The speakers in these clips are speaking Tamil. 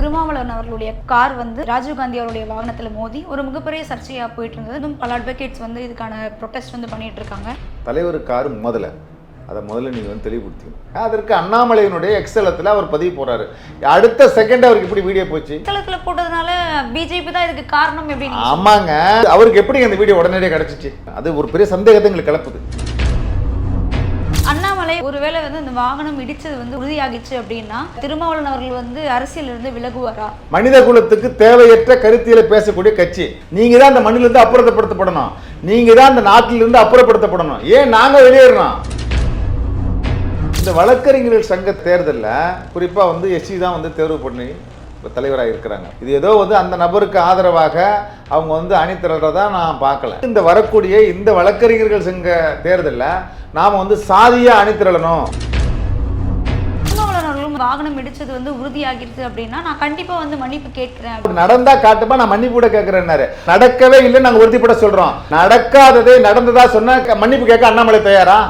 திருமாவளவன் அவர்களுடைய கார் வந்து ராஜீவ்காந்தி அவருடைய வாகனத்தில் மோதி ஒரு மிகப்பெரிய சர்ச்சையாக போயிட்டு இருந்தது இன்னும் பல அட்வொகேட்ஸ் வந்து இதுக்கான ப்ரொடெஸ்ட் வந்து பண்ணிட்டு இருக்காங்க தலைவர் காரு முதல்ல. அதை முதல்ல நீங்கள் வந்து தெளிவுபடுத்திக்கணும். அதற்கு அண்ணாமலையினுடைய எக்ஸலத்தில் அவர் பதிவு போறாரு. அடுத்த செகண்ட் அவருக்கு இப்படி வீடியோ போச்சு. களத்தில் போட்டதுனால பிஜேபி தான் இதுக்கு காரணம் எப்படி ஆமாங்க. அவருக்கு எப்படி அந்த வீடியோ உடனடியாக கிடச்சிச்சு? அது ஒரு பெரிய சந்தேகத்தை எங்களுக்கு கிளப்புது. ஒருவேளை வந்து இந்த வாகனம் இடிச்சது வந்து உறுதியாகிச்சு அப்படின்னா திருமாவளவன் அவர்கள் வந்து அரசியல் இருந்து விலகுவாரா? மனித குலத்துக்கு தேவையற்ற கருத்தியில பேசக்கூடிய கட்சி. நீங்க தான் அந்த மண்ணிலிருந்து அப்புறப்படுத்தப்படணும். நீங்க தான் அந்த நாட்டிலிருந்து அப்புறப்படுத்தப்படணும். ஏன் நாங்க வெளியேறணும்? இந்த வழக்கறிஞர்கள் சங்க தேர்தலில் குறிப்பா வந்து எஸ்சி தான் வந்து தேர்வு பண்ணி தலைவராக இருக்கிறாங்க இது ஏதோ வந்து அந்த நபருக்கு ஆதரவாக அவங்க வந்து அணி திரள்றதா நான் பார்க்கல. இந்த வரக்கூடிய இந்த வழக்கறிஞர்கள் சங்க தேர்தலில் நாம வந்து சாதியா அணி திரளணும் திருமாவளவன் அவர்களும் வாகனம் இடிச்சது வந்து உறுதியாகிடுது அப்படின்னா நான் கண்டிப்பா வந்து மன்னிப்பு கேட்கிறேன். நடந்தா காட்டுமா நான் மன்னிப்பு கூட கேட்கிறேன்னாரு. நடக்கவே இல்லை நாங்க உறுதிப்பட சொல்றோம். நடக்காததை நடந்ததா சொன்னா மன்னிப்பு கேட்க அண்ணாமலை தயாரா?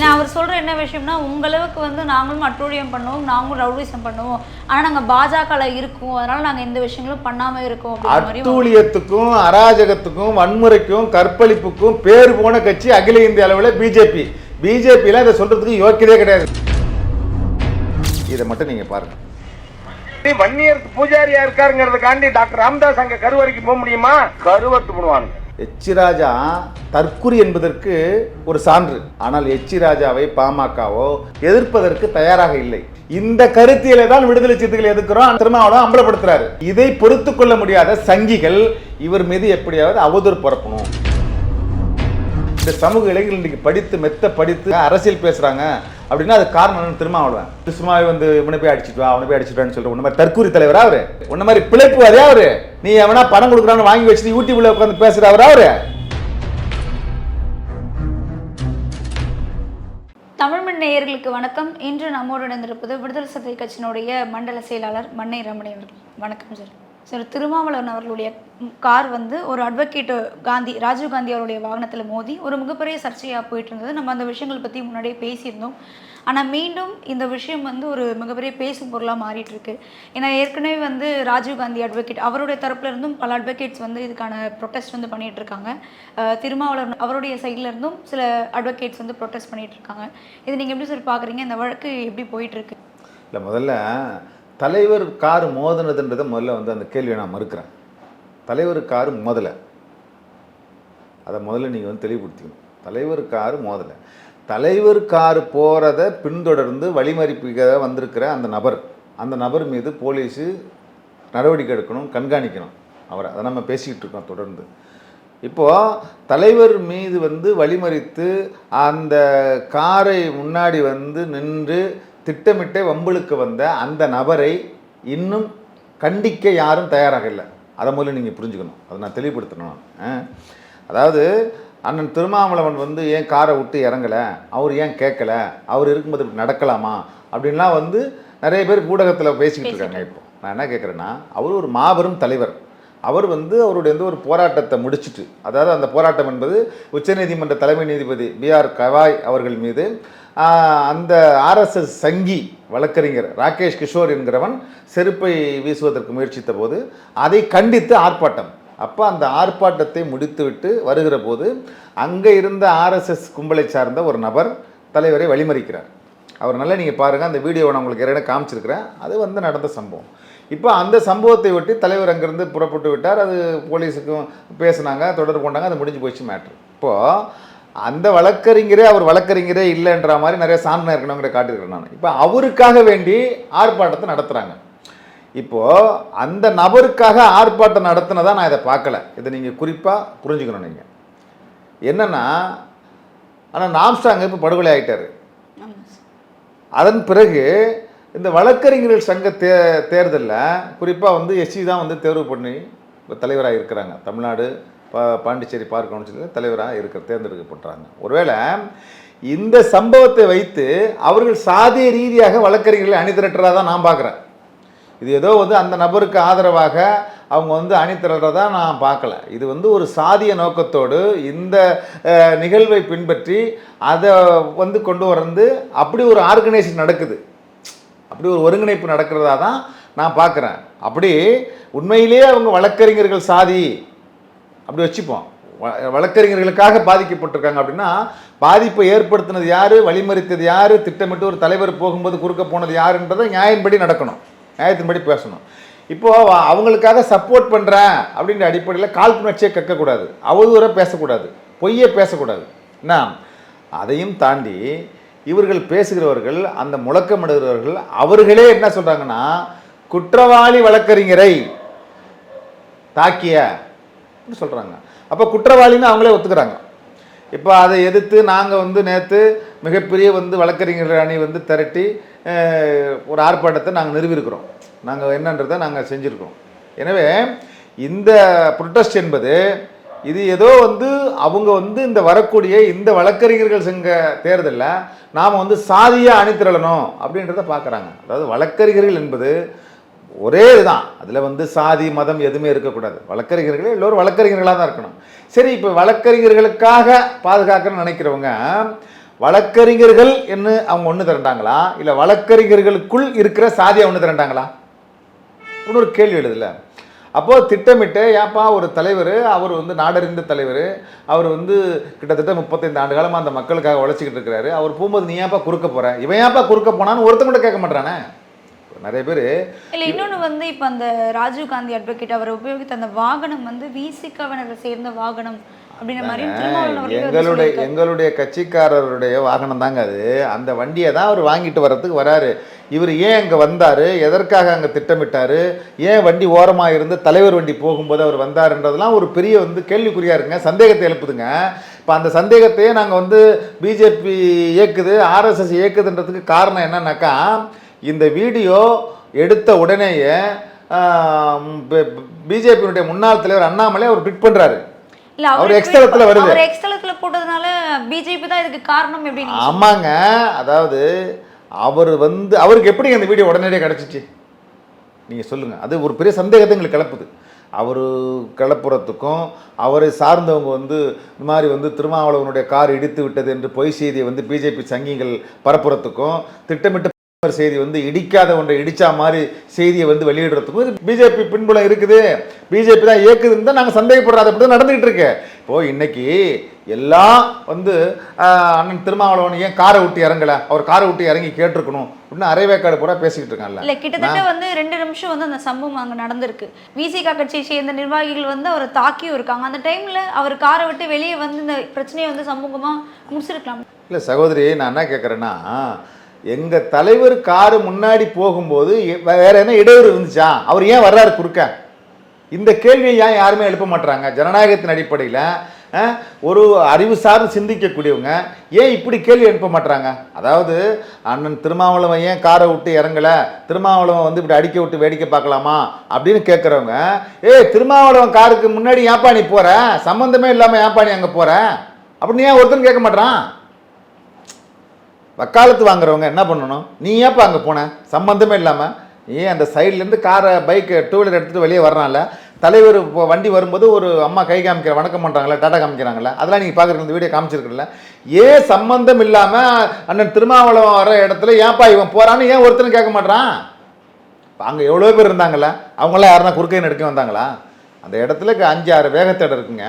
ஏன்னா அவர் சொல்ற என்ன விஷயம்னா உங்க அளவுக்கு வந்து நாங்களும் அட்டூழியம் பண்ணுவோம் நாங்களும் ரவுடிசம் பண்ணுவோம். ஆனா நாங்க பாஜகல இருக்கோம். அதனால நாங்க எந்த விஷயங்களும் பண்ணாம இருக்கோம் அட்டூழியத்துக்கும் அராஜகத்துக்கும் வன்முறைக்கும் கற்பழிப்புக்கும் பேர் போன கட்சி அகில இந்திய அளவில் பிஜேபி பிஜேபியில் இதை சொல்றதுக்கு யோக்கியதே கிடையாது. இதை மட்டும் நீங்க பாருங்க. வன்னியருக்கு பூஜாரியா இருக்காருங்கிறதுக்காண்டி டாக்டர் ராமதாஸ் அங்க கருவறைக்கு போக முடியுமா? கருவத்து பண்ணுவானுங்க எச்சி ராஜா தற்குறி என்பதற்கு ஒரு சான்று. ஆனால் எச்சி ராஜாவை பாமகவோ எதிர்ப்பதற்கு தயாராக இல்லை. இந்த கருத்தியலை தான் விடுதலை சிறுத்தைகள் எதிர்க்கிறோம். திருமாவளவன் அம்பலப்படுத்துறாரு. இதை பொறுத்து கொள்ள முடியாத சங்கிகள் இவர் மீது எப்படியாவது அவதூறு பரப்பணும். இந்த சமூக இளைஞர்கள் இன்றைக்கி படித்து மெத்த படித்து அரசியல் பேசுகிறாங்க அப்படின்னா அது காரணம் திரும்ப திருமாவளவன் சும்மாவே வந்து இவனை போய் அடிச்சிட்டு அவனை போய் அடிச்சுட்டான்னு சொல்லிட்டு உன்ன மாதிரி தற்கூரி தலைவரா அவரு? உன்ன மாதிரி பிழைப்புவாரே அவரு? நீ எவனா பணம் கொடுக்குறான்னு வாங்கி வச்சுட்டு யூடியூப்ல உட்காந்து பேசுறவரா அவரு தமிழ்மண் நேயர்களுக்கு வணக்கம். இன்று நம்மோடு இணைந்திருப்பது விடுதலை சிறுத்தை கட்சியினுடைய மண்டல செயலாளர் மன்னை ரமணி அவர்கள். வணக்கம் சார். சார் திருமாவளவன் அவர்களுடைய கார் வந்து ஒரு அட்வொகேட்டு காந்தி ராஜீவ் காந்தி அவருடைய வாகனத்தில் மோதி ஒரு மிகப்பெரிய சர்ச்சையாக போயிட்டு இருந்தது நம்ம அந்த விஷயங்கள் பற்றி முன்னாடியே பேசியிருந்தோம். ஆனால் மீண்டும் இந்த விஷயம் வந்து ஒரு மிகப்பெரிய பேசும் பொருளாக மாறிட்டு இருக்கு ஏன்னா ஏற்கனவே வந்து ராஜீவ் காந்தி அட்வொகேட் அவருடைய தரப்புல இருந்தும் பல அட்வொகேட்ஸ் வந்து இதுக்கான ப்ரொட்டஸ்ட் வந்து பண்ணிட்டு இருக்காங்க திருமாவளர் திருமாவளவன் அவருடைய சைட்ல இருந்தும் சில அட்வொகேட்ஸ் வந்து ப்ரொட்டஸ்ட் பண்ணிட்டு இருக்காங்க இது நீங்கள் எப்படி சார் பார்க்குறீங்க இந்த வழக்கு எப்படி போயிட்டு இருக்கு இல்லை முதல்ல தலைவர் கார் மோதினதுன்றதை முதல்ல வந்து அந்த கேள்வியை நான் மறுக்கிறேன். தலைவர் கார் மோதலை. அதை முதல்ல நீங்கள் வந்து தெளிவுபடுத்திக்கணும். தலைவர் கார் மோதலை. தலைவர் கார் போகிறத பின்தொடர்ந்து வழிமறிப்பிக்க வந்திருக்கிற அந்த நபர் அந்த நபர் மீது போலீஸு நடவடிக்கை எடுக்கணும் கண்காணிக்கணும். அவரை அதை நம்ம பேசிக்கிட்டு இருக்கோம் தொடர்ந்து. இப்போது தலைவர் மீது வந்து வழிமறித்து அந்த காரை முன்னாடி வந்து நின்று திட்டமிட்டே வம்புளுக்கு வந்த அந்த நபரை இன்னும் கண்டிக்க யாரும் தயாராக இல்லை. அதை முதல்ல நீங்கள் புரிஞ்சுக்கணும். அதை நான் தெளிவுபடுத்தணும். அதாவது அண்ணன் திருமாவளவன் வந்து ஏன் காரை விட்டு இறங்கலை? அவர் ஏன் கேட்கல? அவர் இருக்கும்போது இப்படி நடக்கலாமா? அப்படின்லாம் வந்து நிறைய பேர் ஊடகத்தில் பேசிக்கிட்டு இருக்காங்க இப்போ. நான் என்ன கேட்குறேன்னா அவர் ஒரு மாபெரும் தலைவர். அவர் வந்து அவருடைய வந்து ஒரு போராட்டத்தை முடிச்சிட்டு அதாவது அந்த போராட்டம் என்பது உச்சநீதிமன்ற தலைமை நீதிபதி பிஆர் கவாய் அவர்கள் மீது அந்த ஆர்எஸ்எஸ் சங்கி வழக்கறிஞர் ராகேஷ் கிஷோர் என்கிறவன் செருப்பை வீசுவதற்கு முயற்சித்த போது அதை கண்டித்து ஆர்ப்பாட்டம். அப்போ அந்த ஆர்ப்பாட்டத்தை முடித்துவிட்டு வருகிற போது அங்கே இருந்த ஆர்எஸ்எஸ் கும்பலை சார்ந்த ஒரு நபர் தலைவரை வழிமறிக்கிறார். அவர் நல்லா நீங்கள் பாருங்கள் அந்த வீடியோவை நான் உங்களுக்கு ஏற்கனவே காமிச்சிருக்கிறேன். அது வந்து நடந்த சம்பவம். இப்போ அந்த சம்பவத்தை ஒட்டி தலைவர் அங்கேருந்து புறப்பட்டு விட்டார். அது போலீஸுக்கும் பேசுனாங்க தொடர்பு கொண்டாங்க அது முடிஞ்சு போயிடுச்சு மேட்ரு. இப்போது அந்த வழக்கறிஞரே அவர் வழக்கறிஞரே இல்லைன்ற மாதிரி நிறைய சான்றிதழ் இருக்கணுங்கிற காட்டியிருக்கிறேன் நான். இப்போ அவருக்காக வேண்டி ஆர்ப்பாட்டத்தை நடத்துகிறாங்க இப்போது அந்த நபருக்காக ஆர்ப்பாட்டம் நடத்தினதான் நான் இதை பார்க்கல. இதை நீங்கள் குறிப்பாக புரிஞ்சுக்கணும் நீங்கள் என்னென்னா ஆனால் நாம்ஸ்டாங்க இப்போ படுகொலை ஆகிட்டார் அதன் பிறகு இந்த வழக்கறிஞர்கள் சங்க தே தேர்தலில் குறிப்பாக வந்து எஸ்சி தான் வந்து தேர்வு பண்ணி இப்போ தலைவராக இருக்கிறாங்க தமிழ்நாடு பாண்டிச்சேரி பார்க் கவுன்சிலில் தலைவராக இருக்க தேர்ந்தெடுக்கப்பட்டாங்க. ஒருவேளை இந்த சம்பவத்தை வைத்து அவர்கள் சாதிய ரீதியாக வழக்கறிஞர்களை அணிதிரட்டுறதா தான் நான் பார்க்குறேன். இது ஏதோ வந்து அந்த நபருக்கு ஆதரவாக அவங்க வந்து அணிதிரட்டுறதா நான் பார்க்கல. இது வந்து ஒரு சாதிய நோக்கத்தோடு இந்த நிகழ்வை பின்பற்றி அதை வந்து கொண்டு வந்து அப்படி ஒரு ஆர்கனைசேஷன் நடக்குது. அப்படி ஒரு ஒருங்கிணைப்பு நடக்கிறதா தான் நான் பார்க்குறேன். அப்படி உண்மையிலேயே அவங்க வழக்கறிஞர்கள் சாதி அப்படி வச்சுப்போம். வ- வழக்கறிஞர்களுக்காக பாதிக்கப்பட்டிருக்காங்க அப்படின்னா பாதிப்பை ஏற்படுத்தினது யாரு வழிமறித்தது யார் திட்டமிட்டு ஒரு தலைவர் போகும்போது குறுக்க போனது யாருன்றதை நியாயத்தின்படி நடக்கணும். நியாயத்தின்படி பேசணும். இப்போது அவங்களுக்காக சப்போர்ட் பண்ணுறேன் அப்படின்ற அடிப்படையில் காழ்ப்புணர்ச்சியை கேட்கக்கூடாது அவதூற பேசக்கூடாது. பொய்யே பேசக்கூடாது. என்ன? அதையும் தாண்டி இவர்கள் பேசுகிறவர்கள் அந்த முழக்கமிடுகிறவர்கள் அவர்களே என்ன சொல்கிறாங்கன்னா குற்றவாளி வழக்கறிஞரை தாக்கிய அப்படின்னு சொல்கிறாங்க அப்போ குற்றவாளின்னு அவங்களே ஒத்துக்கிறாங்க. இப்போ அதை எதிர்த்து நாங்கள் வந்து நேற்று மிகப்பெரிய வந்து வழக்கறிஞர்கள் அணி வந்து திரட்டி ஒரு ஆர்ப்பாட்டத்தை நாங்கள் நிறுவியிருக்கிறோம். நாங்கள் என்னன்றதை நாங்கள் செஞ்சுருக்கிறோம். எனவே இந்த ப்ரொட்டஸ்ட் என்பது இது ஏதோ வந்து அவங்க வந்து இந்த வரக்கூடிய இந்த வழக்கறிஞர்கள் சங்க தேர்தலில் நாம் வந்து சாதியாக அணித்திரளணும் அப்படின்றத பார்க்குறாங்க அதாவது வழக்கறிஞர்கள் என்பது ஒரே இதுதான். அதில் வந்து சாதி மதம் எதுவுமே இருக்கக்கூடாது. வழக்கறிஞர்களே எல்லோரும் வழக்கறிஞர்களாக தான் இருக்கணும். சரி இப்போ வழக்கறிஞர்களுக்காக பாதுகாக்கணும்னு நினைக்கிறவங்க வழக்கறிஞர்கள் என்ன அவங்க ஒன்று திரண்டாங்களா? இல்லை வழக்கறிஞர்களுக்குள் இருக்கிற சாதியை ஒன்று திரண்டாங்களா? இன்னொரு கேள்வி எழுதுல. அப்போது திட்டமிட்டு ஏப்பா ஒரு தலைவர் அவர் வந்து நாடறிந்த தலைவர் அவர் வந்து கிட்டத்தட்ட முப்பத்தைந்து ஆண்டு காலமாக அந்த மக்களுக்காக உழைச்சிக்கிட்டு இருக்கிறாரு. அவர் போகும்போது நீ ஏன்ப்பா குறுக்க போகிற இவன் ஏன்ப்பா குறுக்க போனான்னு ஒருத்தங்கிட்ட கூட கேட்க மாட்டானே நிறைய பேர். இல்ல இன்னொன்னு வந்து இப்ப அந்த ராஜீவ் காந்தி அட்வொகேட் அவர் உபயோகித்த அந்த வாகனம் வந்து விசிகவினரை சேர்ந்த வாகனம் எங்களுடைய. எங்களுடைய கட்சிக்காரருடைய வாகனம் தாங்க அது. அந்த வண்டியை தான் அவர் வாங்கிட்டு வர்றதுக்கு வராரு. இவர் ஏன் அங்கே வந்தார்? எதற்காக அங்கே திட்டமிட்டார்? ஏன் வண்டி ஓரமாக இருந்து தலைவர் வண்டி போகும்போது அவர் வந்தாருன்றதெல்லாம் ஒரு பெரிய வந்து கேள்விக்குறியாக இருக்குங்க. சந்தேகத்தை எழுப்புதுங்க. இப்போ அந்த சந்தேகத்தையே நாங்கள் வந்து பிஜேபி இயக்குது ஆர்எஸ்எஸ் இயக்குதுன்றதுக்கு காரணம் என்னன்னாக்கா இந்த வீடியோ எடுத்த உடனேயே பிஜேபியினுடைய முன்னாள் தலைவர் அண்ணாமலை அவர் ட்விட் பண்ணுறாரு இல்ல அவர் தளத்துல வருது. அவர் போட்டதுனால பிஜேபி தான் இதுக்கு காரணம் எப்படி நீங்க ஆமாங்க. அதாவது அவர் வந்து அவருக்கு எப்படி அந்த வீடியோ உடனடியாக கிடச்சிச்சு? நீங்கள் சொல்லுங்கள் அது ஒரு பெரிய சந்தேகத்தை எங்களுக்கு கிளப்புது. அவர் கிளப்புறதுக்கும் அவரை சார்ந்தவங்க வந்து இந்த மாதிரி வந்து திருமாவளவனுடைய கார் இடித்து விட்டது என்று பொய் செய்தியை வந்து பிஜேபி சங்கிகள் பரப்புறதுக்கும் திட்டமிட்டு ஒரு செய்தி வந்து இடிக்காத ஒன்றை இடிச்சா மாதிரி செய்தியை வந்து வெளியிடுறதுக்கும் பிஜேபி பின்புலம் இருக்குது. பிஜேபி தான் இயக்குதுன்னு தான் நாங்கள் சந்தேகப்படுறோம். அது தான் நடந்துகிட்டு இருக்கு. இப்போ இன்னைக்கு எல்லாம் வந்து அண்ணன் திருமாவளவன் ஏன் காரை விட்டு இறங்கல? அவர் காரை விட்டு இறங்கி கேட்டிருக்கணும். அப்படின்னு அரைவேக்காடு பூரா பேசிக்கிட்டு இருக்கான்ல. இல்ல கிட்டத்தட்ட வந்து ரெண்டு நிமிஷம் வந்து அந்த சம்பவம் அங்க நடந்திருக்கு. விசிகா கட்சியை சேர்ந்த நிர்வாகிகள் வந்து அவரை தாக்கியும் இருக்காங்க. அந்த டைம்ல அவர் காரை விட்டு வெளியே வந்து இந்த பிரச்சனையை வந்து சமூகமா முடிச்சிருக்கலாம். இல்லை சகோதரி நான் என்ன கேட்குறேன்னா எங்கள் தலைவர் காரு முன்னாடி போகும்போது வேற என்ன இடையூறு இருந்துச்சா? அவர் ஏன் வர்றாரு குறுக்க? இந்த கேள்வியை ஏன் யாருமே எழுப்ப மாட்டுறாங்க ஜனநாயகத்தின் அடிப்படையில் ஒரு அறிவு சார்ந்து சிந்திக்கக்கூடியவங்க ஏன் இப்படி கேள்வி எழுப்ப மாட்டுறாங்க அதாவது அண்ணன் திருமாவளவன் ஏன் காரை விட்டு இறங்கலை? திருமாவளவன் வந்து இப்படி அடிக்க விட்டு வேடிக்கை பார்க்கலாமா? அப்படின்னு கேட்குறவங்க ஏய் திருமாவளவன் காருக்கு முன்னாடி ஏன்பா நீ போற? சம்மந்தமே இல்லாமல் ஏன்பா நீ அங்கே போகிறேன் அப்படின்னு ஏன் ஒருத்தன் கேட்க மாட்றான்? வக்காலத்து வாங்குறவங்க என்ன பண்ணணும்? நீ ஏன்ப்பா அங்கே போன? சம்பந்தமே இல்லாமல் ஏன் அந்த சைட்லேருந்து காரை பைக்கு டூ வீலர் எடுத்துகிட்டு வெளியே வர்றான்ல. தலைவர் இப்போ வண்டி வரும்போது ஒரு அம்மா கை காமிக்கிற வணக்கம் பண்ணுறாங்களா டாட்டா காமிக்கிறாங்களா அதெல்லாம் நீங்கள் பார்க்குறது இந்த வீடியோ காமிச்சிருக்கல ஏன் சம்மந்தம் இல்லாமல் அண்ணன் திருமாவளவன் வர இடத்துல ஏன்ப்பா இவன் போகிறான்னு ஏன் ஒருத்தரும் கேட்க மாட்றான்? அங்கே எவ்வளோ பேர் இருந்தாங்களா அவங்களாம் யாருன்னா குறுக்கை நடுக்க வந்தாங்களா? அந்த இடத்துல அஞ்சு ஆறு வேகத்தடை இருக்குங்க.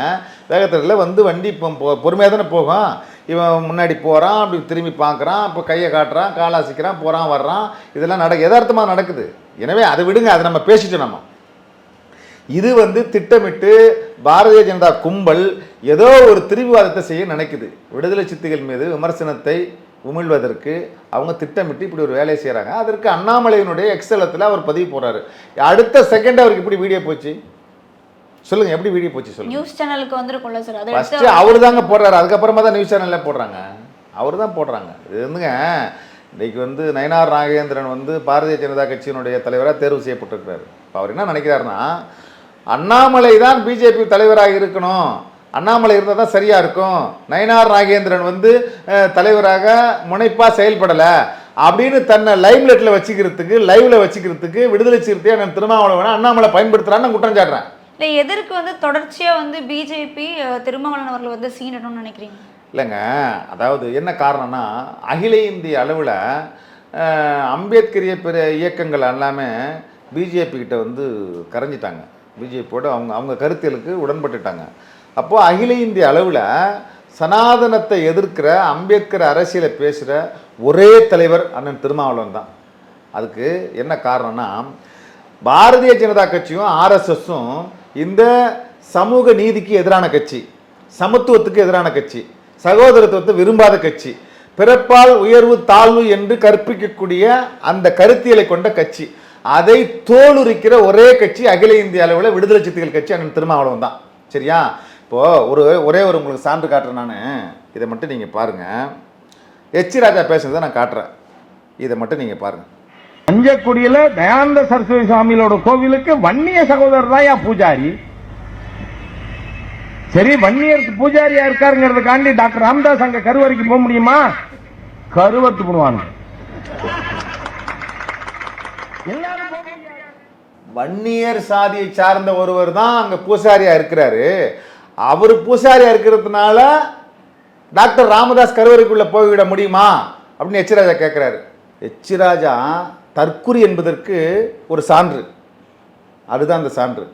வேகத்தடையில் வந்து வண்டி இப்போ பொறுமையாக தானே போகும். இவன் முன்னாடி போகிறான் அப்படி திரும்பி பார்க்குறான் இப்போ கையை காட்டுறான் காலாசிக்கிறான் போகிறான் வர்றான். இதெல்லாம் நட யதார்த்தமாக நடக்குது. எனவே அதை விடுங்க அதை நம்ம பேசிட்டோம் நம்ம. இது வந்து திட்டமிட்டு பாரதிய ஜனதா கும்பல் ஏதோ ஒரு திரிவுவாதத்தை செய்ய நினைக்குது. விடுதலை சித்திகள் மீது விமர்சனத்தை உமிழ்வதற்கு அவங்க திட்டமிட்டு இப்படி ஒரு வேலையை செய்கிறாங்க அதற்கு அண்ணாமலையினுடைய எக்ஸலத்தில் அவர் பதிவு போடுறாரு அடுத்த செகண்ட் அவருக்கு இப்படி வீடியோ போச்சு. சொல்லுங்க எப்படி வீடியோ போச்சு சொல்லுங்க. நியூஸ் சேனலுக்கு வந்திருக்கும்ல சார் அதை ஃபர்ஸ்ட் அவர் தாங்க போடுறாரு அதுக்கப்புறமா தான் நியூஸ் சேனல்ல போடுறாங்க. அவர் தான் போடுறாங்க. இது வந்துங்க இன்னைக்கு வந்து நயனார் நாகேந்திரன் வந்து பாரதிய ஜனதா கட்சியினுடைய தலைவராக தேர்வு செய்யப்பட்டிருக்கிறாரு. இப்போ அவர் என்ன நினைக்கிறாருன்னா அண்ணாமலை தான் பிஜேபி தலைவராக இருக்கணும். அண்ணாமலை இருந்தால் தான் சரியா இருக்கும். நயனார் நாகேந்திரன் வந்து தலைவராக முனைப்பா செயல்படலை அப்படின்னு தன்னை லைம்லெட்டில் வச்சுக்கிறதுக்கு லைவ்ல வச்சுக்கிறதுக்கு விடுதலை சிறுத்தையை நான் திருமாவளவனை அண்ணாமலை பயன்படுத்துறான்னு நான் குற்றம் சாட்டுறேன். இல்லை எதற்கு வந்து தொடர்ச்சியாக வந்து பிஜேபி திருமாவளவன் அவர்கள் வந்து சீனணும்னு நினைக்கிறீங்க? இல்லைங்க. அதாவது என்ன காரணம்னா அகில இந்திய அளவில் அம்பேத்கரிய பிற இயக்கங்கள் எல்லாமே பிஜேபி கிட்ட வந்து கரைஞ்சிட்டாங்க. பிஜேபியோட அவங்க அவங்க கருத்தியலுக்கு உடன்பட்டுட்டாங்க. அப்போது அகில இந்திய அளவில் சனாதனத்தை எதிர்க்கிற அம்பேத்கர் அரசியலை பேசுகிற ஒரே தலைவர் அண்ணன் திருமாவளவன் தான். அதுக்கு என்ன காரணம்னா பாரதிய ஜனதா கட்சியும் ஆர்எஸ்எஸும் இந்த சமூக நீதிக்கு எதிரான கட்சி சமத்துவத்துக்கு எதிரான கட்சி சகோதரத்துவத்தை விரும்பாத கட்சி பிறப்பால் உயர்வு தாழ்வு என்று கற்பிக்கக்கூடிய அந்த கருத்தியலை கொண்ட கட்சி அதை தோலுரிக்கிற ஒரே கட்சி அகில இந்திய அளவில் விடுதலை சித்திகள் கட்சி அண்ணன் திருமாவளவன் தான். சரியா? இப்போது ஒரு ஒரே ஒரு உங்களுக்கு சான்று காட்டுறேன் நான். இதை மட்டும் நீங்கள் பாருங்கள் எச். ராஜா பேசுனதை நான் காட்டுறேன். இதை மட்டும் நீங்கள் பாருங்கள் பஞ்சக்குடியில தயானந்த சரஸ்வதி சுவாமியோட கோவிலுக்கு வன்னிய சகோதரர் தான் பூஜாரி. சரி வன்னியருக்கு பூஜாரியா இருக்காருங்கிறதுக்காண்டி டாக்டர் ராமதாஸ் அங்க கருவறைக்கு போக முடியுமா? கருவத்து பண்ணுவாங்க வன்னியர் சாதியை சார்ந்த ஒருவர் தான் அங்க பூசாரியா இருக்கிறாரு. அவர் பூசாரியா இருக்கிறதுனால டாக்டர் ராமதாஸ் கருவறைக்குள்ள போய்விட முடியுமா? அப்படின்னு எச் கேட்கிறாரு எச்சிராஜா தற்குறி என்பதற்கு ஒரு சான்று. அதுதான் அந்த சான்று.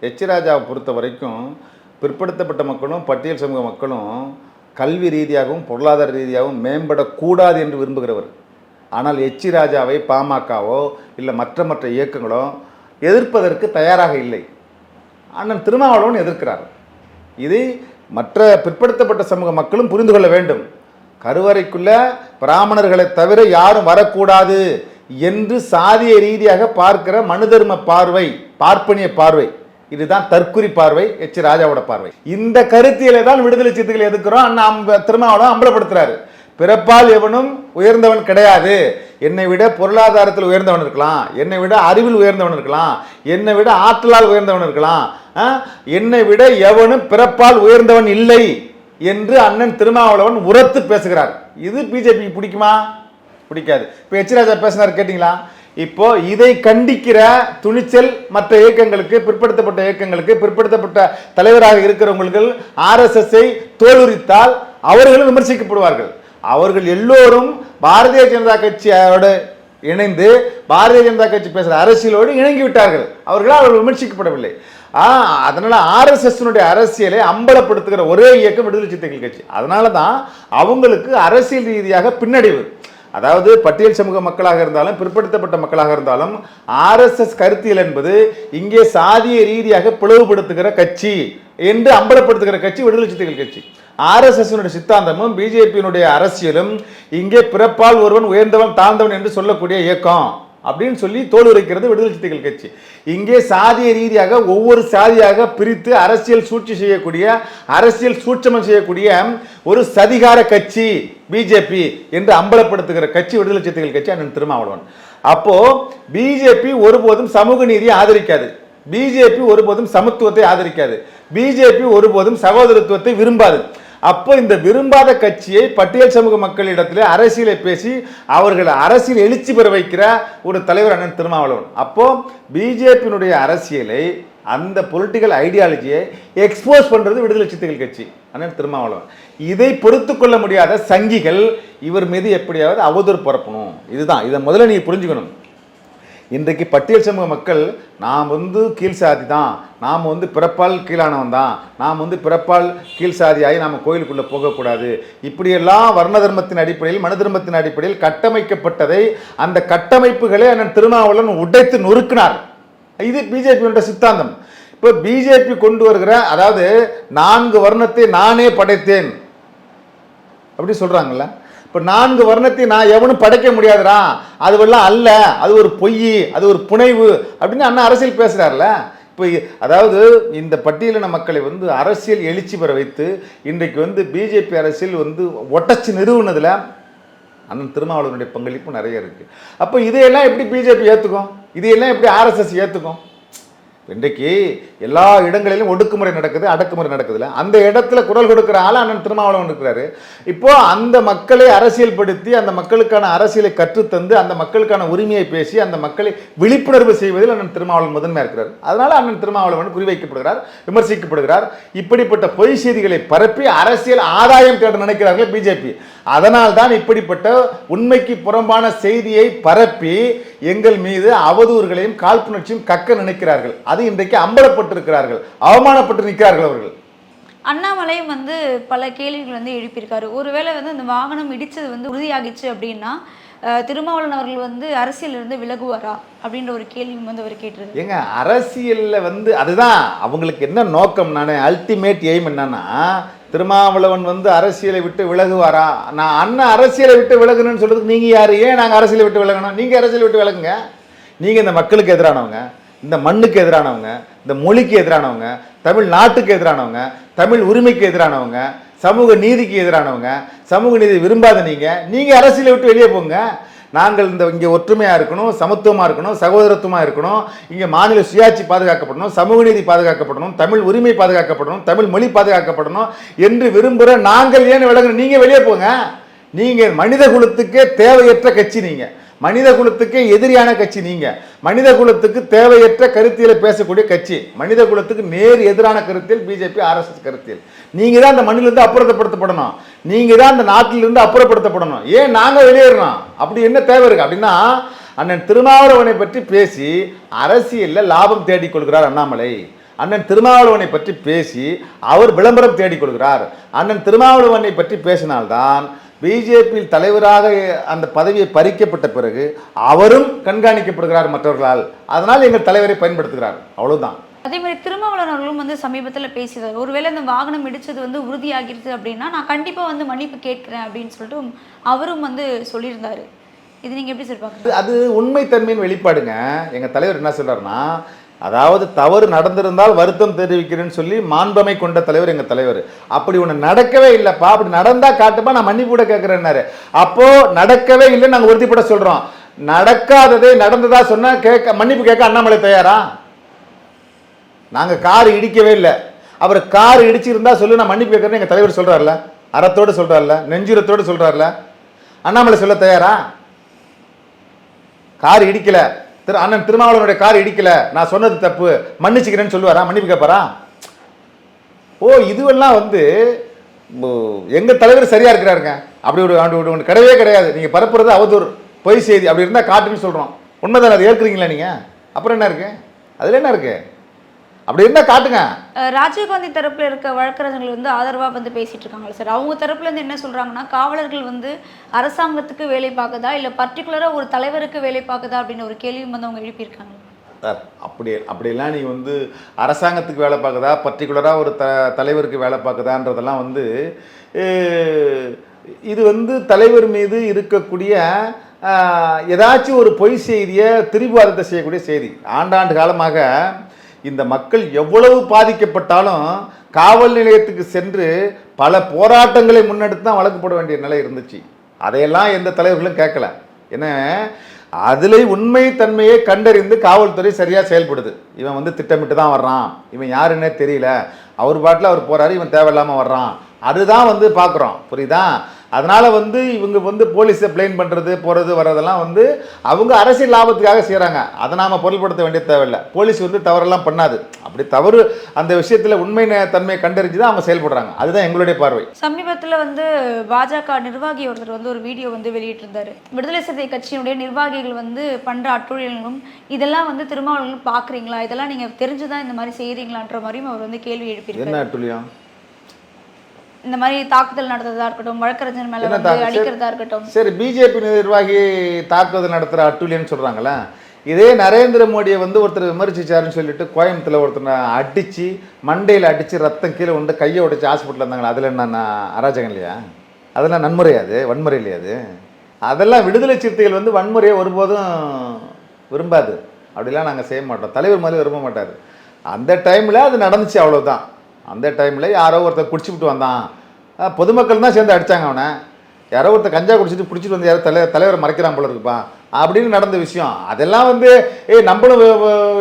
எச். ராஜாவை பொறுத்த வரைக்கும் பிற்படுத்தப்பட்ட மக்களும் பட்டியல் சமூக மக்களும் கல்வி ரீதியாகவும் பொருளாதார ரீதியாகவும் மேம்படக்கூடாது என்று விரும்புகிறவர். ஆனால் எச்சி ராஜாவை பாமகவோ இல்லை மற்ற மற்ற இயக்கங்களோ எதிர்ப்பதற்கு தயாராக இல்லை. அண்ணன் திருமாவளவன் எதிர்க்கிறார். இதை மற்ற பிற்படுத்தப்பட்ட சமூக மக்களும் புரிந்து கொள்ள வேண்டும். கருவறைக்குள்ள பிராமணர்களை தவிர யாரும் வரக்கூடாது. என்று சாதிய ரீதியாக பார்க்கிற மனுதர்ம பார்வை பார்ப்பனிய பார்வை. இதுதான் தற்குறி பார்வை எச். ராஜாவோட பார்வை. இந்த கருத்தியலை தான் விடுதலை சித்துக்கள் எதுக்குறோம்? அண்ணா திருமாவளம் அம்பலப்படுத்துறாரு. பிறப்பால் எவனும் உயர்ந்தவன் கிடையாது. என்னை விட பொருளாதாரத்தில் உயர்ந்தவன் இருக்கலாம். என்னை விட அறிவில் உயர்ந்தவன் இருக்கலாம். என்னை விட ஆற்றலால் உயர்ந்தவன் இருக்கலாம். ஆ? என்னை விட எவனும் பிறப்பால் உயர்ந்தவன் இல்லை என்று அண்ணன் திருமாவளவன் உரத்து பேசுகிறார். இது பிஜேபி பிடிக்குமா? பிடிக்காது. இப்போ எச்சிராஜா பேசினார் கேட்டிங்களா? இப்போ இதை கண்டிக்கிற துணிச்சல் மற்ற இயக்கங்களுக்கு பிற்படுத்தப்பட்ட இயக்கங்களுக்கு பிற்படுத்தப்பட்ட தலைவராக இருக்கிறவங்களுக்கு ஆர்எஸ்எஸ்ஐ தோலுரித்தால் அவர்களும் விமர்சிக்கப்படுவார்கள். அவர்கள் எல்லோரும் பாரதிய ஜனதா கட்சியோடு இணைந்து பாரதிய ஜனதா கட்சி பேசுகிற அரசியலோடு இணங்கி விட்டார்கள் அவர்களால் அவர்கள் விமர்சிக்கப்படவில்லை. ஆ, ஆர்எஸ்எஸ்னுடைய அரசியலை அம்பலப்படுத்துகிற ஒரே இயக்கம் விடுதலை சிறுத்தைகள் கட்சி. அதனால தான் அவங்களுக்கு அரசியல் ரீதியாக பின்னடைவு. அதாவது பட்டியல் சமூக மக்களாக இருந்தாலும் பிற்படுத்தப்பட்ட மக்களாக இருந்தாலும் ஆர்எஸ்எஸ் கருத்தியல் என்பது இங்கே சாதிய ரீதியாக பிளவுபடுத்துகிற கட்சி என்று அம்பலப்படுத்துகிற கட்சி விடுதலை சிறுத்தைகள் கட்சி. ஆர்எஸ்எஸ்னுடைய சித்தாந்தமும் பிஜேபியினுடைய அரசியலும் இங்கே பிறப்பால் ஒருவன் உயர்ந்தவன் தாழ்ந்தவன் என்று சொல்லக்கூடிய இயக்கம் அப்படின்னு சொல்லி தோல் உரைக்கிறது விடுதலை சிறுத்தைகள் கட்சி. இங்கே சாதிய ரீதியாக ஒவ்வொரு சாதியாக பிரித்து அரசியல் சூழ்ச்சி செய்யக்கூடிய அரசியல் சூட்சமம் செய்யக்கூடிய ஒரு சதிகார கட்சி. பிஜேபி என்று அம்பலப்படுத்துகிற கட்சி விடுதலை சிறுத்தைகள் கட்சி அண்ணன் திருமாவளவன். அப்போ பிஜேபி ஒருபோதும் சமூக நீதியை ஆதரிக்காது. பிஜேபி ஒருபோதும் சமத்துவத்தை ஆதரிக்காது. பிஜேபி ஒருபோதும் சகோதரத்துவத்தை விரும்பாது. அப்போ இந்த விரும்பாத கட்சியை பட்டியல் சமூக மக்களிடத்தில் அரசியலை பேசி அவர்கள் அரசியல் எழுச்சி பெற வைக்கிற ஒரு தலைவர் அண்ணன் திருமாவளவன். அப்போ பிஜேபியினுடைய அரசியலை அந்த பொலிட்டிக்கல் ஐடியாலஜியை எக்ஸ்போஸ் பண்றது விடுதலை சிறுத்தைகள் கட்சி அண்ணன் திருமாவளவன். இதை பொறுத்து கொள்ள முடியாத சங்கிகள் இவர் மீது எப்படியாவது அவதூறு பரப்பணும். இதுதான். இதை முதல்ல நீங்க புரிஞ்சுக்கணும். இன்றைக்கு பட்டியல் சமூக மக்கள் நாம் வந்து கீழ் சாதி தான் நாம் வந்து பிறப்பால் கீழானவன் தான் நாம் வந்து பிறப்பால் கீழ் சாதியாகி நாம் கோயிலுக்குள்ளே போகக்கூடாது. இப்படியெல்லாம் வர்ண தர்மத்தின் அடிப்படையில் மனு தர்மத்தின் அடிப்படையில் கட்டமைக்கப்பட்டதை அந்த கட்டமைப்புகளை அண்ணன் திருமாவளவன் உடைத்து நொறுக்கினார். இது பிஜேபியோட சித்தாந்தம். இப்போ பிஜேபி கொண்டு வருகிற அதாவது நான்கு வர்ணத்தை நானே படைத்தேன். அப்படி சொல்கிறாங்களே இப்போ நான்கு வர்ணத்தை நான் எவனும் படைக்க முடியாதுடா. அதுவெல்லாம் அல்ல அது ஒரு பொய் அது ஒரு புனைவு அப்படின்னு அண்ணா அரசியல் பேசுறாருல இப்போ அதாவது இந்த பட்டியலின மக்களை வந்து அரசியல் எழுச்சி பெற வைத்து இன்றைக்கு வந்து பிஜேபி அரசியல் வந்து ஒட்டச்சு நிறுவனதில் அண்ணன் திருமாவளவனுடைய பங்களிப்பு நிறைய இருக்குது அப்போ இதையெல்லாம் எப்படி பிஜேபி ஏற்றுக்கும் இதையெல்லாம் எப்படி ஆர்எஸ்எஸ் ஏற்றுக்கும் இன்றைக்கு எல்லா இடங்களிலும் ஒடுக்குமுறை நடக்குது அடக்குமுறை நடக்குதுல்ல. அந்த இடத்துல குரல் கொடுக்குற ஆள் அண்ணன் திருமாவளவன் இருக்கிறாரு. இப்போ அந்த மக்களை அரசியல்படுத்தி அந்த மக்களுக்கான அரசியலை கற்றுத்தந்து அந்த மக்களுக்கான உரிமையை பேசி அந்த மக்களை விழிப்புணர்வு செய்வதில் அண்ணன் திருமாவளவன் முதன்மையாக இருக்கிறார். அதனால அண்ணன் திருமாவளவன் குறிவைக்கப்படுகிறார் விமர்சிக்கப்படுகிறார். இப்படிப்பட்ட பொய் செய்திகளை பரப்பி அரசியல் ஆதாயம் தேட நினைக்கிறார்கள் பிஜேபி. அதனால் தான் இப்படிப்பட்ட உண்மைக்கு புறம்பான செய்தியை பரப்பி எங்கள் மீது அவதூறுகளையும் காழ்ப்புணர்ச்சியும் கக்க நினைக்கிறார்கள். அது இன்றைக்கு அம்பலப்பட்டிருக்கிறார்கள். அவமானப்பட்டு நிற்கிறார்கள் அவர்கள். அண்ணாமலையும் வந்து பல கேள்விகள் வந்து எழுப்பியிருக்காரு. ஒருவேளை வந்து இந்த வாகனம் இடிச்சது வந்து உறுதியாகிச்சு அப்படின்னா திருமாவளவன் அவர்கள் வந்து அரசியலிருந்து விலகுவாரா அப்படின்ற ஒரு கேள்வி வந்து அவர் கேட்டிருக்காரு. ஏங்க அரசியல்ல வந்து அதுதான் அவங்களுக்கு என்ன நோக்கம் நானே? அல்டிமேட் எய்ம் என்னன்னா திருமாவளவன் வந்து அரசியலை விட்டு விலகுவாரா? நான் அண்ணன் அரசியலை விட்டு விலகணும்னு சொல்கிறதுக்கு நீங்கள் யார்? ஏன் நாங்கள் அரசியலை விட்டு விலகணும்? நீங்கள் அரசியலை விட்டு விலகுங்க. நீங்கள் இந்த மக்களுக்கு எதிரானவங்க இந்த மண்ணுக்கு எதிரானவங்க இந்த மொழிக்கு எதிரானவங்க தமிழ் நாட்டுக்கு எதிரானவங்க தமிழ் உரிமைக்கு எதிரானவங்க சமூக நீதிக்கு எதிரானவங்க சமூக நீதி விரும்பாத நீங்கள் நீங்கள் அரசியலை விட்டு வெளியே போங்க. நாங்கள் இந்த இங்கே ஒற்றுமையாக இருக்கணும் சமத்துவமாக இருக்கணும் சகோதரத்துவமாக இருக்கணும் இங்கே மாநில சுயாட்சி பாதுகாக்கப்படணும் சமூக நீதி பாதுகாக்கப்படணும் தமிழ் உரிமை பாதுகாக்கப்படணும் தமிழ் மொழி பாதுகாக்கப்படணும் என்று விரும்புகிற நாங்கள் ஏன் விலகணும்? நீங்கள் வெளியே போங்க. நீங்கள் மனித குலத்துக்கே தேவையற்ற கட்சி நீங்கள் மனித குலத்துக்கே எதிரியான கட்சி நீங்க. மனித குலத்துக்கு தேவையற்ற கருத்தியில் பேசக்கூடிய கட்சி. மனித குலத்துக்கு நேர் எதிரான கருத்தில் பிஜேபி ஆர்எஸ்எஸ் கருத்தில் நீங்க தான் அந்த மண்ணிலிருந்து அப்புறப்படுத்தப்படணும். நீங்க தான் அந்த நாட்டிலிருந்து அப்புறப்படுத்தப்படணும். ஏன் நாங்க வெளியேறணும்? அப்படி என்ன தேவை இருக்கு? அப்படின்னா அண்ணன் திருமாவளவனை பற்றி பேசி அரசியலில் லாபம் தேடிக் கொள்கிறார் அண்ணாமலை. அண்ணன் திருமாவளவனை பற்றி பேசி அவர் விளம்பரம் தேடிக் கொள்கிறார். அண்ணன் திருமாவளவனை பற்றி பேசினால்தான் பிஜேபியில் தலைவராக அந்த பதவியை பறிக்கப்பட்ட பிறகு அவரும் கண்காணிக்கப்படுகிறார் மற்றவர்களால். அதனால் எங்கள் தலைவரை பயன்படுத்துகிறார். அவ்வளவுதான். அதே மாதிரி திருமாவளவன் அவர்களும் வந்து சமீபத்தில் பேசியதார் ஒருவேளை இந்த வாகனம் இடிச்சது வந்து உறுதியாகிருது அப்படின்னா நான் கண்டிப்பாக வந்து மன்னிப்பு கேட்கிறேன் அப்படின்னு சொல்லிட்டு அவரும் வந்து சொல்லியிருந்தாரு. இது நீங்கள் எப்படி சார் பார்க்குறீங்க? அது உண்மைத்தன்மையின் வெளிப்பாடுங்க. எங்கள் தலைவர் என்ன சொல்றாருன்னா அதாவது தவறு நடந்திருந்தால் வருத்தம் தெரிவிக்கிறேன்னு சொல்லி மாண்பமை கொண்ட தலைவர் எங்கள் தலைவர். அப்படி ஒன்று நடக்கவே இல்லைப்பா. அப்படி நடந்தால் காட்டுப்பா நான் மன்னிப்பு கூட கேட்குறேன்னாரு அப்போது நடக்கவே இல்லைன்னு நாங்கள் உறுதிப்பட சொல்கிறோம் நடக்காததே நடந்ததா சொன்னால் கேட்க மன்னிப்பு கேட்க அண்ணாமலை தயாரா? நாங்கள் கார் இடிக்கவே இல்லை. அவர் கார் இடிச்சிருந்தா சொல்லு நான் மன்னிப்பு கேட்குறேன்னு எங்கள் தலைவர் சொல்கிறார்ல அறத்தோடு சொல்கிறார்ல நெஞ்சுரத்தோடு சொல்கிறார்ல அண்ணாமலை சொல்ல தயாரா? கார் இடிக்கலை. திரு அண்ணன் திருமாவளவனுடைய கார் இடிக்கல. நான் சொன்னது தப்பு. மன்னிச்சுக்கிறேன்னு சொல்லுவாரா? மன்னிப்பு கேட்பாரா? ஓ இதுவெல்லாம் வந்து எங்கள் எங்க தலைவர் சரியா இருக்கிறாருங்க. அப்படி ஒரு அப்படி ஒரு ஒன்று கிடையவே கிடையாது. நீங்க பரப்புறது அவதூறு. பொய் செய்தி அப்படி இருந்தால் காட்டுன்னு சொல்றோம். உண்மைதான்? அதை ஏற்கிறீங்களா நீங்க? அப்புறம் என்ன இருக்கு? அதுல என்ன இருக்கு? அப்படி இருந்தா காட்டுங்க. ராஜீவ்காந்தி தரப்புல இருக்க வழக்கறிஞர்கள் வந்து ஆதரவா வந்து பேசிட்டு இருக்காங்களா சார். அவங்க தரப்புல இருந்து என்ன சொல்றாங்கன்னா காவலர்கள் வந்து அரசாங்கத்துக்கு வேலை பார்க்குதா இல்ல பர்டிகுலரா ஒரு தலைவருக்கு வேலை பார்க்குதா அப்படின்னு ஒரு கேள்வியும் வந்து அவங்க எழுப்பியிருக்காங்க. சார் அப்படி அப்படியெல்லாம் நீங்கள் வந்து அரசாங்கத்துக்கு வேலை பார்க்குதா பர்டிகுலராக ஒரு த தலைவருக்கு வேலை பார்க்குதான்றதெல்லாம் வந்து இது வந்து தலைவர் மீது இருக்கக்கூடிய ஏதாச்சும் ஒரு பொய் செய்தியை திரிபாரத்தை செய்யக்கூடிய செய்தி. ஆண்டாண்டு காலமாக இந்த மக்கள் எவ்வளவு பாதிக்கப்பட்டாலும் காவல் நிலையத்துக்கு சென்று பல போராட்டங்களை முன்னெடுத்து தான் வழக்கு போட வேண்டிய நிலை இருந்துச்சு. அதையெல்லாம் எந்த தலைவர்களும் கேட்கல. ஏன்னா அதில் உண்மை தன்மையை கண்டறிந்து காவல்துறை சரியாக செயல்படுது. இவன் வந்து திட்டமிட்டு தான் வர்றான். இவன் யாருன்னே தெரியல. அவர் பாட்டில் அவர் போகிறாரு இவன் தேவையில்லாமல் வர்றான். அதுதான் வந்து பார்க்குறோம் புரியுதா? அதனால வந்து இவங்க வந்து போலீஸை பிளேன் பண்ணுறது போகிறது வர்றதெல்லாம் வந்து அவங்க அரசியல் லாபத்துக்காக செய்கிறாங்க அதை நாம் பொருள்படுத்த வேண்டிய தேவையில்லை. போலீஸ் வந்து தவறெல்லாம் பண்ணாது. அப்படி தவறு அந்த விஷயத்தில் உண்மை தன்மையை கண்டறிஞ்சு தான் அவங்க செயல்படுறாங்க. அதுதான் எங்களுடைய பார்வை. சமீபத்துல வந்து பாஜக நிர்வாகி ஒருத்தர் வந்து ஒரு வீடியோ வந்து வெளியிட்டிருந்தாரு. விடுதலை சிறுத்தை கட்சியினுடைய நிர்வாகிகள் வந்து பண்ற அட்டுழியங்களும் இதெல்லாம் வந்து திருமாவளவர்கள் பாக்குறீங்களா இதெல்லாம் நீங்க தெரிஞ்சுதான் இந்த மாதிரி செய்றீங்களான்ற மாதிரியும் அவர் வந்து கேள்வி எழுப்பியிருக்காரு. என்ன அட்டுழியம்? இந்த மாதிரி தாக்குதல் நடத்துறதா இருக்கட்டும் வழக்கறிஞர் மேல வந்து அடிக்கிறதா இருக்கட்டும். சரி பிஜேபி நிர்வாகி தாக்குதல் நடத்துகிற அட்டுழியன்னு சொல்கிறாங்களே இதே நரேந்திர மோடியை வந்து ஒருத்தர் விமர்சிச்சாருன்னு சொல்லிட்டு கோயம்புத்தூர்ல ஒருத்தனை அடித்து மண்டையில் அடித்து ரத்தம் கீழே வந்து கையை உடைச்சு ஹாஸ்பிட்டலில் இருந்தாங்களே அதில் என்ன அராஜகம் இல்லையா? அதெல்லாம் நன்முறை அது வன்முறை இல்லையா அது? அதெல்லாம் விடுதலை சிறுத்தைகள் வந்து வன்முறையை ஒருபோதும் விரும்பாது. அப்படிலாம் நாங்கள் செய்ய மாட்டோம். தலைவர் மாதிரி விரும்ப மாட்டார். அந்த டைமில் அது நடந்துச்சு அவ்வளவுதான். அந்த டைமில் யாரோ ஒருத்தர் குடிச்சுட்டு வந்தான். பொதுமக்கள் தான் சேர்ந்து அடித்தாங்க அவனை. யாரோ ஒருத்தர் கஞ்சா குடிச்சிட்டு பிடிச்சிட்டு வந்து யாரோ தலை தலைவரை மறைக்கிறான் போல இருக்குப்பா. அப்படின்னு நடந்த விஷயம். அதெல்லாம் வந்து ஏய் நம்மளும்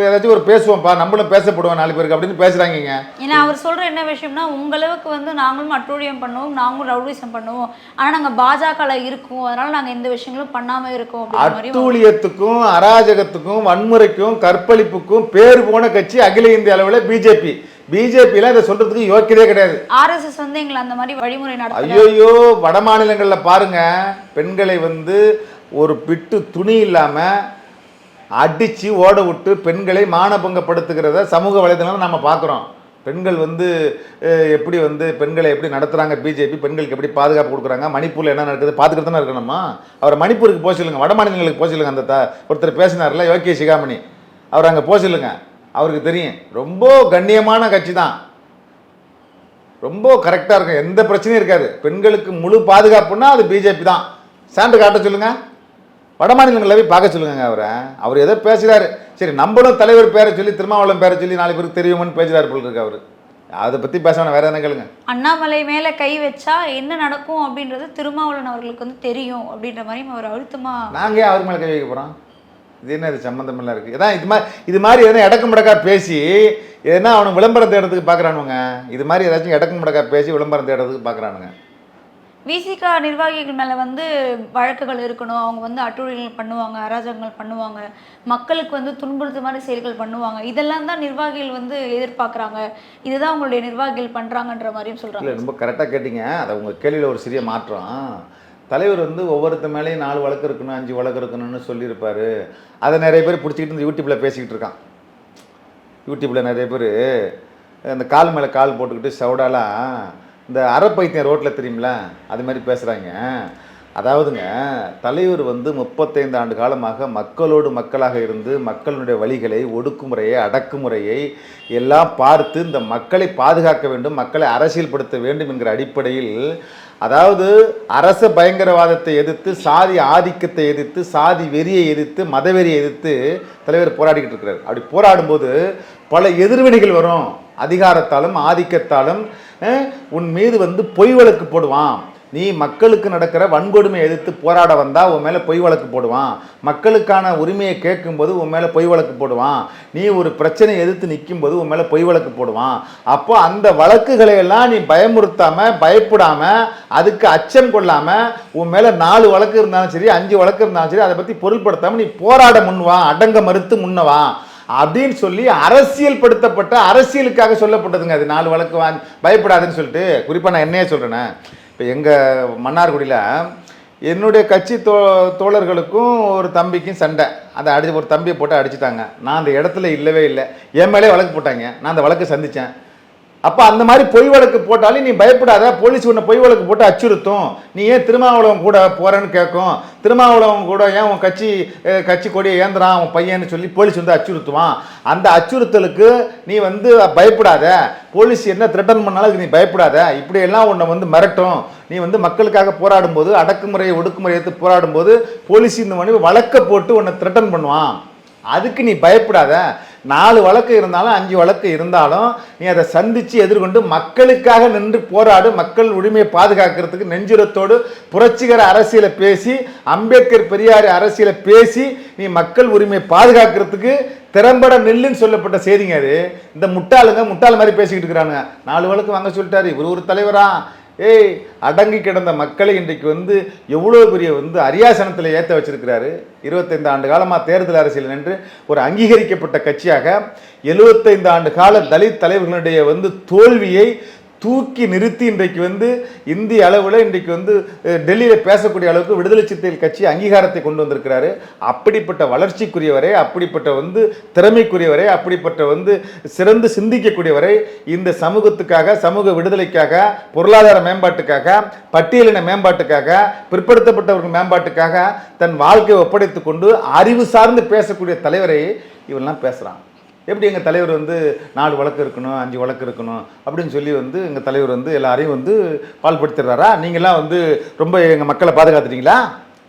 ஏதாச்சும் ஒரு பேசுவோம்ப்பா. நம்மளும் பேசப்படுவோம் நாலு பேருக்கு அப்படின்னு பேசுகிறாங்கங்க ஏன்னா அவர் சொல்ற என்ன விஷயம்னா உங்களவுக்கு வந்து நாங்களும் அட்டூழியம் பண்ணுவோம் நாங்களும் ரவுடிசம் பண்ணுவோம். ஆனா நாங்க பாஜகல இருக்கோம். அதனால நாங்க எந்த விஷயங்களும் பண்ணாம இருக்கோம். அட்டூழியத்துக்கும் அராஜகத்துக்கும் வன்முறைக்கும் கற்பழிப்புக்கும் பேர் போன கட்சி அகில இந்திய அளவில் பிஜேபி பிஜேபிலாம் இதை சொல்றதுக்கு யோக்கியதே கிடையாது. ஆர்எஸ்எஸ் வந்து எங்களை அந்த மாதிரி வழிமுறை நடத்தல. ஐயோயோ வட மாநிலங்கள்ல பாருங்க பெண்களை வந்து ஒரு பிட்டு துணி இல்லாம அடிச்சு ஓட விட்டு பெண்களை மானபங்கப்படுத்துகிறத சமூக வலைதளம் நம்ம பார்க்குறோம். பெண்கள் வந்து எப்படி வந்து பெண்களை எப்படி நடத்துறாங்க பிஜேபி பெண்களுக்கு எப்படி பாதுகாப்பு கொடுக்குறாங்க மணிப்பூர்ல என்ன நடக்குது பார்த்துக்கிட்டு தானே இருக்கணுமா அவர் மணிப்பூருக்கு போக சொல்லுங்க வட மாநிலங்களுக்கு போக சொல்லுங்க அந்த த ஒருத்தர் பேசினார்ல யோகி சிகாமணி. அவர் அங்கே போக சொல்லுங்க. அவருக்கு தெரியும். ரொம்ப கண்ணியமான கட்சி தான் ரொம்ப கரெக்டாக இருக்கும். எந்த பிரச்சனையும் இருக்காது. பெண்களுக்கு முழு பாதுகாப்புன்னா அது பிஜேபி தான். சான்று காட்ட சொல்லுங்க. வட மாநிலங்களில் போய் பார்க்க சொல்லுங்க அவரை. அவர் ஏதோ பேசுகிறாரு சரி நம்மளும் தலைவர் பேரை சொல்லி திருமாவளவன் பேரை சொல்லி நாலு பேருக்கு தெரியுமான்னு பேசுகிறாரு போல இருக்கு அவர். அதை பற்றி பேச வேற என்ன கேளுங்க. அண்ணாமலை மேல கை வச்சா என்ன நடக்கும் அப்படின்றது திருமாவளவன் அவர்களுக்கு வந்து தெரியும் அப்படின்ற மாதிரி அவர் அழுத்தமா நாங்கள் அவர் மேலே கை வைக்க போகிறோம் இது என்ன இது சம்மந்தமெல்லாம் இருக்குது இதான் இது மாதிரி இது மாதிரி எதனா இடக்கு முடக்கா பேசி எதனா அவனுக்கு விளம்பரம் தேடுறதுக்கு பார்க்குறானுங்க இது மாதிரி ஏதாச்சும் இடக்கு முடக்கா பேசி விளம்பரம் தேடுறதுக்கு பார்க்குறானுங்க விசிகா நிர்வாகிகள் மேல வந்து வழக்குகள் இருக்கணும். அவங்க வந்து அட்டுழிகள் பண்ணுவாங்க அராஜகங்கள் பண்ணுவாங்க. மக்களுக்கு வந்து துன்புறுத்து மாதிரி செயல்கள் பண்ணுவாங்க. இதெல்லாம் தான் நிர்வாகிகள் வந்து எதிர்பார்க்கறாங்க இதுதான் உங்களுடைய நிர்வாகிகள் பண்றாங்கன்ற மாதிரியும் சொல்றாங்க. இல்லை ரொம்ப கரெக்டாக கேட்டிங்க. அதை உங்கள் கேள்வியில் ஒரு சிறிய மாற்றம். தலைவர் வந்து ஒவ்வொருத்த மேலேயும் நாலு வழக்கு இருக்கணும் அஞ்சு வழக்கு இருக்கணும்னு சொல்லியிருப்பார். அதை நிறைய பேர் பிடிச்சிக்கிட்டு இந்த யூடியூப்பில் பேசிக்கிட்டு இருக்கான். யூடியூப்பில் நிறைய பேர் அந்த கால் மேலே கால் போட்டுக்கிட்டு சவுடாலாம் இந்த அறப்பைத்தியம் ரோட்டில் தெரியுமில அது மாதிரி பேசுகிறாங்க அதாவதுங்க தலைவர் வந்து முப்பத்தைந்து ஆண்டு காலமாக மக்களோடு மக்களாக இருந்து மக்களுடைய வழிகளை ஒடுக்குமுறையை அடக்குமுறையை எல்லாம் பார்த்து இந்த மக்களை பாதுகாக்க வேண்டும் மக்களை அரசியல்படுத்த வேண்டும் என்கிற அடிப்படையில் அதாவது அரச பயங்கரவாதத்தை எதிர்த்து சாதி ஆதிக்கத்தை எதிர்த்து சாதி வெறியை எதிர்த்து மதவெறியை எதிர்த்து தலைவர் போராடிக்கிட்டு இருக்கிறார். அப்படி போராடும்போது பல எதிர்வினைகள் வரும். அதிகாரத்தாலும் ஆதிக்கத்தாலும் உன் மீது வந்து பொய் வழக்கு போடுவான். நீ மக்களுக்கு நடக்கிற வன்கொடுமையை எதிர்த்து போராட வந்தால் உன் மேலே பொய் வழக்கு போடுவான். மக்களுக்கான உரிமையை கேட்கும்போது உன் மேலே பொய் வழக்கு போடுவான். நீ ஒரு பிரச்சனையை எதிர்த்து நிற்கும்போது உன் மேலே பொய் வழக்கு போடுவான். அப்போ அந்த வழக்குகளை எல்லாம் நீ பயமுறுத்தாமல் பயப்படாமல் அதுக்கு அச்சம் கொள்ளாமல் உன் மேலே நாலு வழக்கு இருந்தாலும் சரி அஞ்சு வழக்கு இருந்தாலும் சரி அதை பற்றி பொருள்படுத்தாமல் நீ போராட முன்வா அடங்க மறுத்து முன்னவா அப்படின்னு சொல்லி அரசியல் படுத்தப்பட்ட அரசியலுக்காக சொல்லப்பட்டதுங்க. அது நாலு வழக்கு வாங்கி பயப்படாதுன்னு சொல்லிட்டு குறிப்பாக நான் என்னையே சொல்கிறேனே இப்போ எங்கள் மன்னார்குடியில் என்னுடைய கட்சி தோ தோழர்களுக்கும் ஒரு தம்பிக்கும் சண்டை. அதை அடிச்சு ஒரு தம்பியை போட்டு அடிச்சுட்டாங்க. நான் அந்த இடத்துல இல்லவே இல்லை. என் மேலே வழக்கு போட்டாங்க. நான் அந்த வழக்கு சந்தித்தேன் அப்போ அந்த மாதிரி பொய் வழக்கு போட்டாலும் நீ பயப்படாத. போலீஸ் உன்னை பொய் வழக்கு போட்டு அச்சுறுத்தும். நீ ஏன் திருமாவளவன் கூட போறேன்னு கேட்கும் திருமாவளவன் கூட ஏன் உன் கட்சி கட்சி கொடியை ஏந்துறான் உன் பையன்னு சொல்லி போலீஸ் வந்து அச்சுறுத்துவான். அந்த அச்சுறுத்தலுக்கு நீ வந்து பயப்படாத. போலீஸ் என்ன த்ரெட்டன் பண்ணாலும் நீ பயப்படாத. இப்படியெல்லாம் உன்னை வந்து மிரட்டும். நீ வந்து மக்களுக்காக போராடும்போது அடக்குமுறையை ஒடுக்குமுறை எடுத்து போராடும்போது போலீஸ் இந்த மாதிரி வழக்கை போட்டு உன்னை த்ரெட்டன் பண்ணுவான். அதுக்கு நீ பயப்படாத. நாலு வழக்கு இருந்தாலும் அஞ்சு வழக்கு இருந்தாலும் நீ அதை சந்தித்து எதிர்கொண்டு மக்களுக்காக நின்று போராடு மக்கள் உரிமையை பாதுகாக்கிறதுக்கு நெஞ்சுரத்தோடு புரட்சிகர அரசியலை பேசி அம்பேத்கர் பெரியார் அரசியலை பேசி நீ மக்கள் உரிமையை பாதுகாக்கிறதுக்கு திறம்பட நெல்லுன்னு சொல்லப்பட்ட செய்திங்க அது. இந்த முட்டாளுங்க முட்டாள் மாதிரி பேசிக்கிட்டு இருக்கிறானுங்க. நாலு வழக்கு வாங்க சொல்லிட்டாரு. இவர் ஒரு தலைவரா? ஏய் அடங்கி கிடந்த மக்களை இன்றைக்கு வந்து எவ்வளோ பெரிய வந்து அரியாசனத்தில் ஏற்ற வச்சிருக்கிறாரு? இருபத்தைந்து ஆண்டு காலமாக தேர்தல் அரசியல் நின்று ஒரு அங்கீகரிக்கப்பட்ட கட்சியாக எழுபத்தைந்து ஆண்டு கால தலித் தலைவர்களுடைய வந்து தோல்வியை தூக்கி நிறுத்தி இன்றைக்கு வந்து இந்திய அளவில் இன்றைக்கு வந்து டெல்லியில் பேசக்கூடிய அளவுக்கு விடுதலை சிறுத்தைகள் கட்சி அங்கீகாரத்தை கொண்டு வந்திருக்கிறாரு. அப்படிப்பட்ட வளர்ச்சிக்குரியவரை அப்படிப்பட்ட வந்து திறமைக்குரியவரை அப்படிப்பட்ட வந்து சிறந்து சிந்திக்கக்கூடியவரை இந்த சமூகத்துக்காக சமூக விடுதலைக்காக பொருளாதார மேம்பாட்டுக்காக பட்டியலின மேம்பாட்டுக்காக பிற்படுத்தப்பட்டவர்கள் மேம்பாட்டுக்காக தன் வாழ்க்கையை ஒப்படைத்து கொண்டு அறிவு சார்ந்து பேசக்கூடிய தலைவரை இவெல்லாம் பேசுகிறான் எப்படி எங்கள் தலைவர் வந்து நாலு வழக்கு இருக்கணும் அஞ்சு வழக்கு இருக்கணும் அப்படின்னு சொல்லி வந்து எங்கள் தலைவர் வந்து எல்லாரையும் வந்து பால்படுத்திடுறாரா? நீங்களாம் வந்து ரொம்ப எங்கள் மக்களை பாதுகாத்துட்டீங்களா?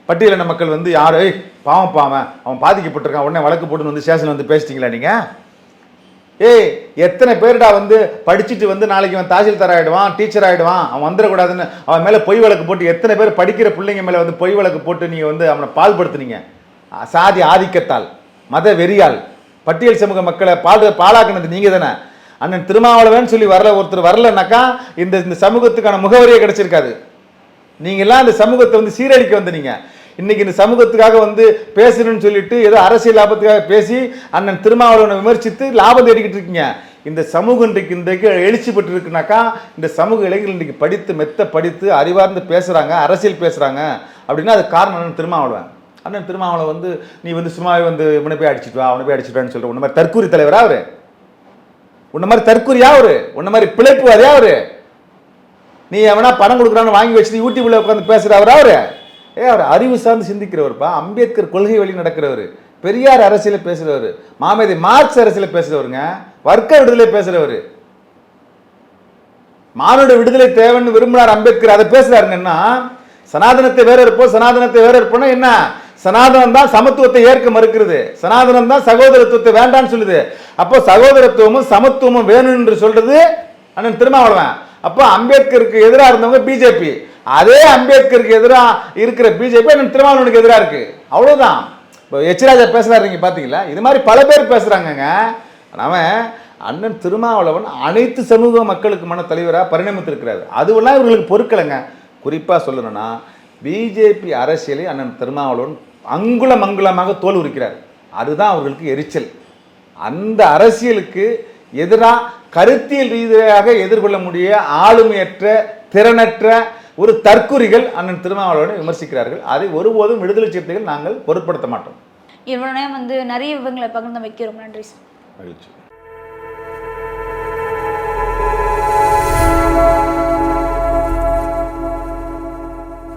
பட்டியலின மக்கள் வந்து யார்? "ஏய், பாவம் பாவன் அவன் பாதிக்கப்பட்டிருக்கான் உடனே வழக்கு போட்டுன்னு வந்து ஸ்டேஷன் வந்து பேசிட்டீங்களா நீங்கள் ஏய் எத்தனை பேருடா வந்து படிச்சுட்டு வந்து நாளைக்கு அவன் தாசில்தார் ஆகிடுவான் டீச்சர் ஆகிடுவான் அவன் வந்துடக்கூடாதுன்னு அவன் மேலே பொய் வழக்கு போட்டு எத்தனை பேர் படிக்கிற பிள்ளைங்க மேலே வந்து பொய் வழக்கு போட்டு நீங்கள் வந்து அவனை பால்படுத்துனீங்க? சாதி ஆதிக்கத்தால் மத வெறியால். பட்டியல் சமூக மக்களை பாடு பாழாக்குனது நீங்கள் தானே அண்ணன் திருமாவளவன் சொல்லி வரல ஒருத்தர் வரலனாக்கா இந்த இந்த சமூகத்துக்கான முகவரியே கிடைச்சிருக்காது. நீங்கள்லாம் இந்த சமூகத்தை வந்து சீரழிக்க வந்தீங்க. இன்னைக்கு இந்த சமூகத்துக்காக வந்து பேசணும்னு சொல்லிட்டு ஏதோ அரசியல் லாபத்துக்காக பேசி அண்ணன் திருமாவளவனை விமர்சித்து லாபம் தேடிக்கிட்டு இருக்கீங்க. இந்த சமூகம் இன்றைக்கு இன்றைக்கு எழுச்சி பெற்று இருக்குனாக்கா இந்த சமூக இளைஞர்கள் இன்றைக்கு படித்து மெத்த படித்து அறிவார்ந்து பேசுகிறாங்க அரசியல் பேசுகிறாங்க அப்படின்னா அது காரணம் திருமாவளவன். அண்ணன் திருமாவளவன் வந்து நீ வந்து சும்மாவே வந்து இவனை போய் அடிச்சிட்டு வா அவனை போய் அடிச்சிட்டு வான்னு சொல்லிட்டு உன்ன மாதிரி தற்கூரி தலைவரா அவரு? உன்ன மாதிரி தற்கூரியா அவரு? உன்ன மாதிரி பிழைப்புவாரியா அவரு? நீ எவனா பணம் கொடுக்குறான்னு வாங்கி வச்சுட்டு யூடியூப்ல உட்காந்து பேசுறவர் அவரு? ஏ அவர் அறிவு சார்ந்து சிந்திக்கிறவர்ப்பா. அம்பேத்கர் கொள்கை வழி நடக்கிறவர். பெரியார் அரசியலில் பேசுகிறவர் மாமேதை மார்க்ஸ் அரசியலில் பேசுறவருங்க. வர்க்க விடுதலை பேசுகிறவர் மானுட விடுதலை தேவைன்னு விரும்பினார் அம்பேத்கர். அதை பேசுறாருங்கன்னா சனாதனத்தை வேற இருப்போம் சனாதனத்தை வேற இருப்போம்னா என்ன? சனாதனம் தான் சமத்துவத்தை ஏற்க மறுக்கிறது. சனாதனம் தான் சகோதரத்துவத்தை வேண்டாம்னு சொல்லுது. அப்போ சகோதரத்துவமும் சமத்துவமும் வேணும் என்று சொல்றது அண்ணன் திருமாவளவன். அப்போ அம்பேத்கருக்கு எதிராக இருந்தவங்க பிஜேபி அதே அம்பேத்கருக்கு எதிராக இருக்கிற பிஜேபி அண்ணன் திருமாவளவனுக்கு எதிராக இருக்கு. அவ்வளோதான் இப்போ எச்ராஜா பேசுறாரு நீங்க பாத்தீங்களா? இது மாதிரி பல பேர் பேசுறாங்கங்க. அவன் அண்ணன் திருமாவளவன் அனைத்து சமூக மக்களுக்கு மன தலைவராக பரிணமித்திருக்கிறார். அதுவெல்லாம் இவர்களுக்கு பொறுக்கலைங்க. குறிப்பாக சொல்லணும்னா பிஜேபி அரசியலை அண்ணன் திருமாவளவன் அங்குலம் அங்குலமாக தோல் உரிக்கிறார். அதுதான் அவர்களுக்கு எரிச்சல். அந்த அரசியலுக்கு எதிராக கருத்தியல் ரீதியாக எதிர்கொள்ள முடிய ஆளுமையற்ற திறனற்ற ஒரு தற்குறிகள் அண்ணன் திருமாவளவனை விமர்சிக்கிறார்கள். அதை ஒருபோதும் விடுதலை சிறுத்தைகள் நாங்கள் பொருட்படுத்த மாட்டோம். இவ்வளோ நேரம் வந்து நிறைய விவரங்களை பகிர்ந்து வைக்க ரொம்ப நன்றி சார். மகிழ்ச்சி.